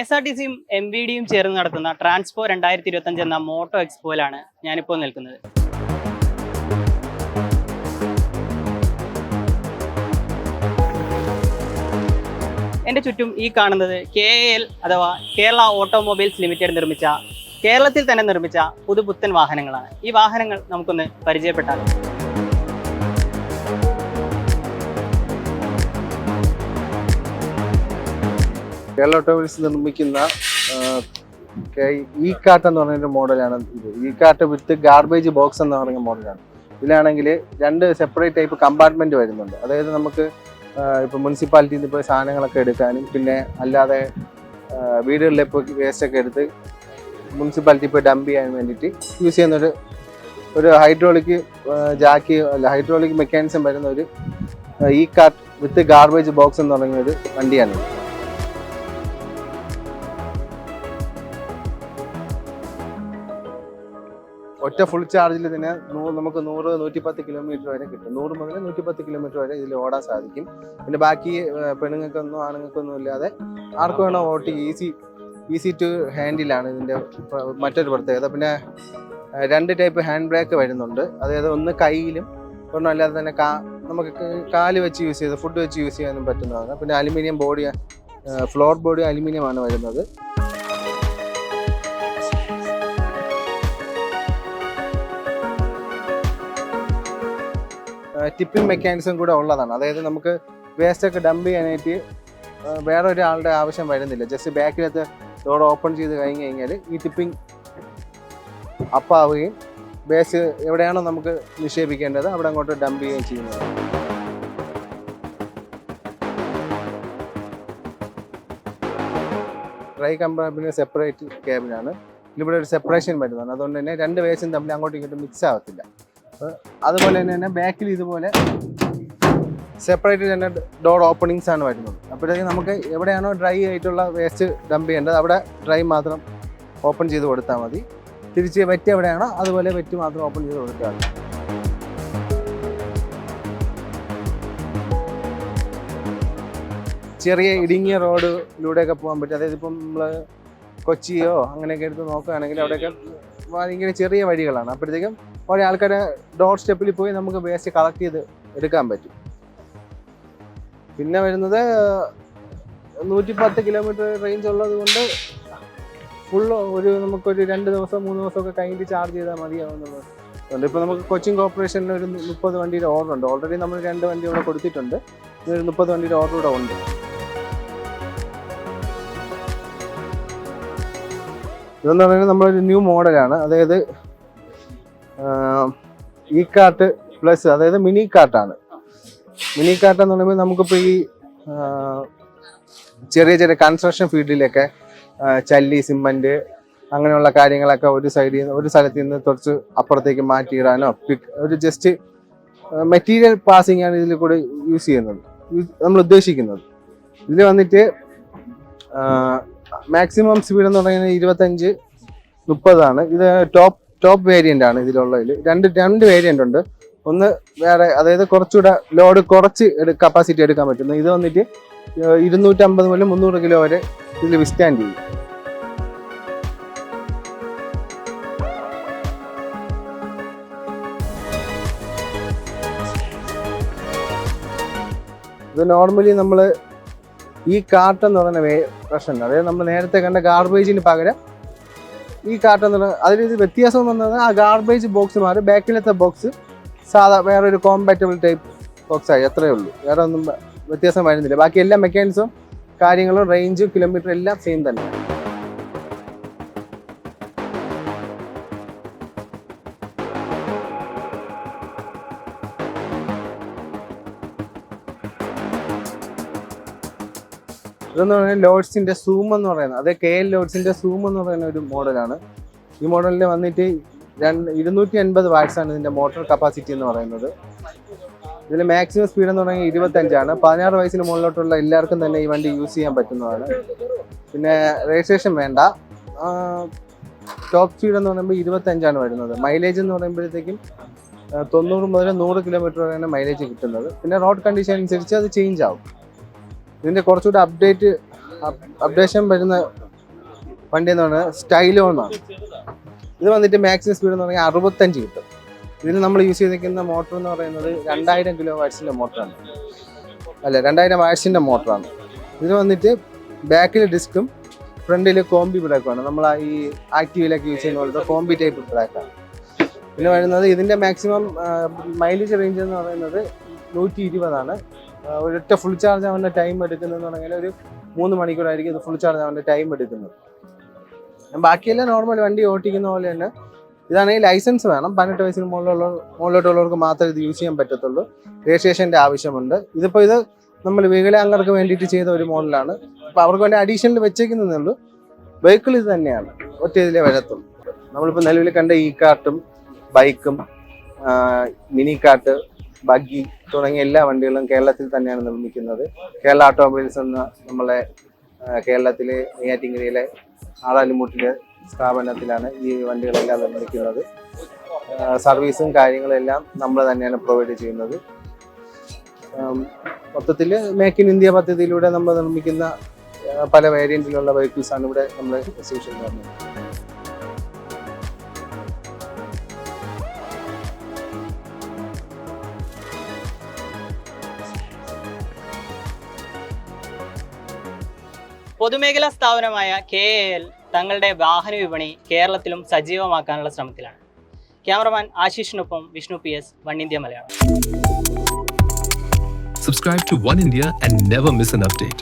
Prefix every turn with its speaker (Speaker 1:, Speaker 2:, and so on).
Speaker 1: S R T സിയും M V ഡിയും ചേർന്ന് നടത്തുന്ന ട്രാൻസ്പോ രണ്ടായിരത്തി ഇരുപത്തഞ്ച് എന്ന മോട്ടോ എക്സ്പോയിലാണ് ഞാനിപ്പോൾ നിൽക്കുന്നത്. എന്റെ ചുറ്റും ഈ കാണുന്നത് കെ എൽ അഥവാ കേരള ഓട്ടോമൊബൈൽസ് ലിമിറ്റഡ് നിർമ്മിച്ച കേരളത്തിൽ തന്നെ നിർമ്മിച്ച പുതുപുത്തൻ വാഹനങ്ങളാണ്. ഈ വാഹനങ്ങൾ നമുക്കൊന്ന് പരിചയപ്പെട്ടാലോ?
Speaker 2: കേരള ഓട്ടോമൊബൈൽസ് നിർമ്മിക്കുന്ന ഈ കാട്ട് എന്ന് പറയുന്ന ഒരു മോഡലാണ് ഇത്. ഈ കാട്ട് വിത്ത് ഗാർബേജ് ബോക്സ് എന്ന് പറയുന്ന മോഡലാണ്. ഇതിലാണെങ്കിൽ രണ്ട് സെപ്പറേറ്റ് ടൈപ്പ് കമ്പാർട്ട്മെന്റ് വരുന്നുണ്ട്. അതായത് നമുക്ക് ഇപ്പോൾ മുനിസിപ്പാലിറ്റിയിൽ നിന്ന് ഇപ്പോൾ സാധനങ്ങളൊക്കെ എടുക്കാനും പിന്നെ അല്ലാതെ വീടുകളിലെ ഇപ്പോൾ വേസ്റ്റൊക്കെ എടുത്ത് മുനിസിപ്പാലിറ്റി ഇപ്പോൾ ഡംപ് ചെയ്യാൻ വേണ്ടിയിട്ട് യൂസ് ചെയ്യുന്നൊരു ഒരു ഒരു ഹൈഡ്രോളിക് ജാക്കി അല്ല ഹൈഡ്രോളിക് മെക്കാനിസം വരുന്ന ഒരു ഈ കാർട്ട് വിത്ത് ഗാർബേജ് ബോക്സ് എന്ന് പറയുന്ന ഒരു വണ്ടിയാണ് ഒറ്റ ഫുൾ ചാർജിൽ തന്നെ നമുക്ക് നൂറ് നൂറ്റിപ്പത്ത് കിലോമീറ്റർ വരെ കിട്ടും. നൂറ് മുതൽ നൂറ്റിപ്പത്ത് കിലോമീറ്റർ വരെ ഇതിൽ ഓടാൻ സാധിക്കും. പിന്നെ ബാക്കി പെണ്ണുങ്ങൾക്കൊന്നും ആണുങ്ങൾക്കൊന്നും ഇല്ലാതെ ആർക്ക് വേണോ ഓട്ടി ഈസി ഈസി ടു ഹാൻഡിലാണ് ഇതിന്റെ മറ്റൊരു പ്രത്യേകത. പിന്നെ രണ്ട് ടൈപ്പ് ഹാൻഡ് ബ്രേക്ക് വരുന്നുണ്ട്. അതായത് ഒന്ന് കയ്യിലും ഒന്നും അല്ലാതെ തന്നെ കാ നമുക്ക് കാൽ വെച്ച് യൂസ് ചെയ്ത് ഫുഡ് വെച്ച് യൂസ് ചെയ്യാനും പറ്റുന്നതാണ്. പിന്നെ അലുമിനിയം ബോഡി ഫ്ലോർ ബോഡി അലുമിനിയമാണ് വരുന്നത്. ടിപ്പിംഗ് മെക്കാനിസം കൂടെ ഉള്ളതാണ്. അതായത് നമുക്ക് വേസ്റ്റ് ഒക്കെ ഡംപ് ചെയ്യാനായിട്ട് വേറെ ഒരാളുടെ ആവശ്യം വരുന്നില്ല. ജസ്റ്റ് ബാക്കിലത്തെ ഡോർ ഓപ്പൺ ചെയ്ത് കഴിഞ്ഞ് കഴിഞ്ഞാൽ ഈ ടിപ്പിംഗ് അപ്പാവുകയും വേസ്റ്റ് എവിടെയാണോ നമുക്ക് നിക്ഷേപിക്കേണ്ടത് അവിടെ അങ്ങോട്ട് ഡംപ് ചെയ്യുകയും ചെയ്യുന്നത് ഡ്രൈ കമ്പാർട്ട്മെന്റ് സെപ്പറേറ്റ് ക്യാബിനാണ് ഇവിടെ ഒരു സെപ്പറേഷൻ വരുന്നതാണ്. അതുകൊണ്ട് തന്നെ രണ്ട് വേസ്റ്റും തമ്മിൽ അങ്ങോട്ടും ഇങ്ങോട്ടും മിക്സ് ആവത്തില്ല. അതുപോലെ തന്നെ തന്നെ ബാക്കിൽ ഇതുപോലെ സെപ്പറേറ്റ് തന്നെ ഡോർ ഓപ്പണിങ്സ് ആണ് വരുന്നത്. അപ്പോഴത്തേക്ക് നമുക്ക് എവിടെയാണോ ഡ്രൈ ആയിട്ടുള്ള വേസ്റ്റ് ഡംപ് ചെയ്യേണ്ടത് അവിടെ ഡ്രൈ മാത്രം ഓപ്പൺ ചെയ്ത് കൊടുത്താൽ മതി. തിരിച്ച് വെറ്റ് എവിടെയാണോ അതുപോലെ വെറ്റ് മാത്രം ഓപ്പൺ ചെയ്ത് കൊടുത്താൽ മതി. ചെറിയ ഇടുങ്ങിയ റോഡിലൂടെയൊക്കെ പോകാൻ പറ്റും. അതായത് ഇപ്പം നമ്മൾ കൊച്ചിയോ അങ്ങനെയൊക്കെ എടുത്ത് നോക്കുകയാണെങ്കിൽ അവിടെയൊക്കെ ഭയങ്കര ചെറിയ വഴികളാണ്. അപ്പോഴത്തേക്കും കുറേ ആൾക്കാരെ ഡോർ സ്റ്റെപ്പിൽ പോയി നമുക്ക് വേസ്റ്റ് കളക്ട് ചെയ്ത് എടുക്കാൻ പറ്റും. പിന്നെ വരുന്നത് നൂറ്റി പത്ത് കിലോമീറ്റർ റേഞ്ച് ഉള്ളത് കൊണ്ട് ഫുൾ ഒരു നമുക്കൊരു രണ്ട് ദിവസം മൂന്ന് ദിവസമൊക്കെ കഴിഞ്ഞിട്ട് ചാർജ് ചെയ്താൽ മതിയാവുന്നുള്ളത് അതുകൊണ്ട് ഇപ്പോൾ നമുക്ക് കൊച്ചിൻ കോർപ്പറേഷനിൽ ഒരു മുപ്പത് വണ്ടിയുടെ ഓർഡർ ഉണ്ട്. ഓൾറെഡി നമ്മൾ രണ്ട് വണ്ടി ഇവിടെ കൊടുത്തിട്ടുണ്ട്. ഇതൊരു മുപ്പത് വണ്ടിയുടെ ഓർഡർ ഇവിടെ ഉണ്ട്. ഇതെന്ന് പറയുന്നത് നമ്മളൊരു ന്യൂ മോഡലാണ് അതായത് ഈ കാർട്ട് പ്ലസ് അതായത് മിനി കാർട്ടാണ്. മിനി കാർട്ട് എന്ന് പറയുമ്പോൾ നമുക്കിപ്പോൾ ഈ ചെറിയ ചെറിയ കൺസ്ട്രക്ഷൻ ഫീൽഡിലൊക്കെ ചല്ലി സിമന്റ് അങ്ങനെയുള്ള കാര്യങ്ങളൊക്കെ ഒരു സൈഡിൽ നിന്ന് ഒരു സ്ഥലത്ത് നിന്ന് കുറച്ച് അപ്പുറത്തേക്ക് മാറ്റിയിടാനോ ഒരു ജസ്റ്റ് മെറ്റീരിയൽ പാസിംഗ് ആണ് ഇതിൽ കൂടെ യൂസ് ചെയ്യുന്നത്. നമ്മൾ ഉദ്ദേശിക്കുന്നത്. ഇതിൽ വന്നിട്ട് മാക്സിമം സ്പീഡ് എന്ന് പറയുന്നത് ഇരുപത്തഞ്ച് മുപ്പതാണ്. ഇത് ടോപ്പ് ടോപ്പ് വേരിയന്റ് ആണ് ഇതിലുള്ളതിൽ രണ്ട് രണ്ട് വേരിയന്റ് ഉണ്ട്. ഒന്ന് വേറെ അതായത് കുറച്ചുകൂടെ ലോഡ് കുറച്ച് കപ്പാസിറ്റി എടുക്കാൻ പറ്റുന്നു. ഇത് വന്നിട്ട് ഇരുന്നൂറ്റമ്പത് മുതൽ മുന്നൂറ് കിലോ വരെ ഇതിൽ വിസ്റ്റാൻഡ് ചെയ്യും. ഇത് നോർമലി നമ്മൾ ഈ കാർട്ടെന്ന് പറയുന്ന പ്രശ്നം അതായത് നമ്മൾ നേരത്തെ കണ്ട ഗാർബേജിന് പകരം ഈ പറയുന്നത് അതിൽ വ്യത്യാസം എന്ന് പറഞ്ഞാൽ ആ ഗാർബേജ് ബോക്സ് മാറി ബാക്കിലത്തെ ബോക്സ് സാധാ വേറെ ഒരു കോമ്പാറ്റബിൾ ടൈപ്പ് ബോക്സായി അത്രയേ അത്രേ ഉള്ളൂ. വേറെ ഒന്നും വ്യത്യാസം വരുന്നില്ല. ബാക്കി എല്ലാ മെക്കാനിക്സും കാര്യങ്ങളും റേഞ്ചും കിലോമീറ്ററും എല്ലാം സെയിം തന്നെ. ഇതെന്ന് പറഞ്ഞാൽ ലോഡ്സിന്റെ സൂം എന്ന് പറയുന്നത്. അത് കെ എൽ ലോഡ്സിന്റെ സൂം എന്ന് പറയുന്ന ഒരു മോഡലാണ്. ഈ മോഡലിൽ വന്നിട്ട് രണ്ട് ഇരുന്നൂറ്റി അൻപത് വാട്സ് ആണ് ഇതിന്റെ മോട്ടോർ കപ്പാസിറ്റി എന്ന് പറയുന്നത്. ഇതിൽ മാക്സിമം സ്പീഡ് എന്ന് പറഞ്ഞാൽ ഇരുപത്തഞ്ചാണ്. പതിനാറ് വയസ്സിന് മുകളിലോട്ടുള്ള എല്ലാവർക്കും തന്നെ ഈ വണ്ടി യൂസ് ചെയ്യാൻ പറ്റുന്നതാണ്. പിന്നെ രജിസ്ട്രേഷൻ വേണ്ട. ടോപ്പ് സ്പീഡ് എന്ന് പറയുമ്പോൾ ഇരുപത്തഞ്ചാണ് വരുന്നത്. മൈലേജ് എന്ന് പറയുമ്പോഴത്തേക്കും തൊണ്ണൂറ് മുതൽ നൂറ് കിലോമീറ്റർ വരെയാണ് മൈലേജ് കിട്ടുന്നത്. പിന്നെ റോഡ് കണ്ടീഷൻ അനുസരിച്ച് അത് ചേഞ്ച് ആവും. ഇതിന്റെ കുറച്ചുകൂടെ അപ്ഡേറ്റ് അപ്ഡേഷൻ വരുന്ന വണ്ടി എന്ന് പറഞ്ഞാൽ സ്റ്റൈലോ എന്നാണ് ഇത് വന്നിട്ട് മാക്സിമം സ്പീഡ് എന്ന് പറഞ്ഞാൽ അറുപത്തഞ്ച് കിട്ടും. ഇതിന് നമ്മൾ യൂസ് ചെയ്തിരിക്കുന്ന മോട്ടർ എന്ന് പറയുന്നത് രണ്ടായിരം കിലോ വാട്സിന്റെ മോട്ടറാണ് അല്ല രണ്ടായിരം വാട്സിന്റെ മോട്ടറാണ് ഇതിന് വന്നിട്ട് ബാക്കിൽ ഡിസ്കും ഫ്രണ്ടിൽ കോമ്പി ബ്രേക്കുമാണ് നമ്മൾ ഈ ആക്റ്റീവിലൊക്കെ യൂസ് ചെയ്യുന്ന പോലത്തെ കോംബി ടൈപ്പ് ബ്രേക്കാണ് പിന്നെ വരുന്നത് ഇതിന്റെ മാക്സിമം മൈലേജ് റേഞ്ച് എന്ന് പറയുന്നത് നൂറ്റി ഇരുപതാണ്. ഒരൊറ്റ ഫുൾ ചാർജ് ആവേണ്ട ടൈം എടുക്കുന്നതെന്ന് പറഞ്ഞാൽ ഒരു മൂന്ന് മണിക്കൂറായിരിക്കും ഇത് ഫുൾ ചാർജ് ആവേണ്ട ടൈം എടുക്കുന്നത്. ബാക്കിയെല്ലാം നോർമൽ വണ്ടി ഓട്ടിക്കുന്ന പോലെ തന്നെ ഇതാണെങ്കിൽ ലൈസൻസ് വേണം. പതിനെട്ട് വയസ്സിന് മുകളിലുള്ള മുകളിലോട്ടുള്ളവർക്ക് മാത്രമേ ഇത് യൂസ് ചെയ്യാൻ പറ്റത്തുള്ളൂ. രജിസ്ട്രേഷന്റെ ആവശ്യമുണ്ട്. ഇതിപ്പോൾ ഇത് നമ്മൾ വികലാംഗർക്ക് വേണ്ടിയിട്ട് ചെയ്ത ഒരു മോഡലാണ് അപ്പോൾ അവർക്ക് വേണ്ടി അഡീഷണൽ വെച്ചേക്കുന്നതേ ഉള്ളൂ. വെഹിക്കിൾ ഇത് തന്നെയാണ്. ഒറ്റ ഇതിലെ വരത്തുള്ളൂ. നമ്മളിപ്പോൾ നിലവിൽ കണ്ട ഈ കാർട്ടും ബൈക്കും മിനി കാർട്ട് ബഗ്ഗി തുടങ്ങിയ എല്ലാ വണ്ടികളും കേരളത്തിൽ തന്നെയാണ് നിർമ്മിക്കുന്നത്. കേരള ഓട്ടോമൊബൈൽസ് എന്ന നമ്മളെ കേരളത്തിലെ നെയ്യാറ്റിങ്കരയിലെ ആളാലിമുട്ടിലെ സ്ഥാപനത്തിലാണ് ഈ വണ്ടികളെല്ലാം നിർമ്മിക്കുന്നത്. സർവീസും കാര്യങ്ങളെല്ലാം നമ്മൾ തന്നെയാണ് പ്രൊവൈഡ് ചെയ്യുന്നത്. മൊത്തത്തിൽ മേക്ക് ഇൻ ഇന്ത്യ പദ്ധതിയിലൂടെ നമ്മൾ നിർമ്മിക്കുന്ന പല വേരിയന്റിലുള്ള വെഹിക്കിൾസാണ് ഇവിടെ നമ്മൾ എക്സിബിഷൻ നടന്നത്
Speaker 1: പൊതുമേഖലാ സ്ഥാപനമായ കെ എൽ തങ്ങളുടെ വാഹന വിപണി കേരളത്തിലും സജീവമാക്കാനുള്ള ശ്രമത്തിലാണ് cameraman ആശിഷിനൊപ്പം Vishnu P S one India Malayalam
Speaker 3: subscribe to one India and never miss an update.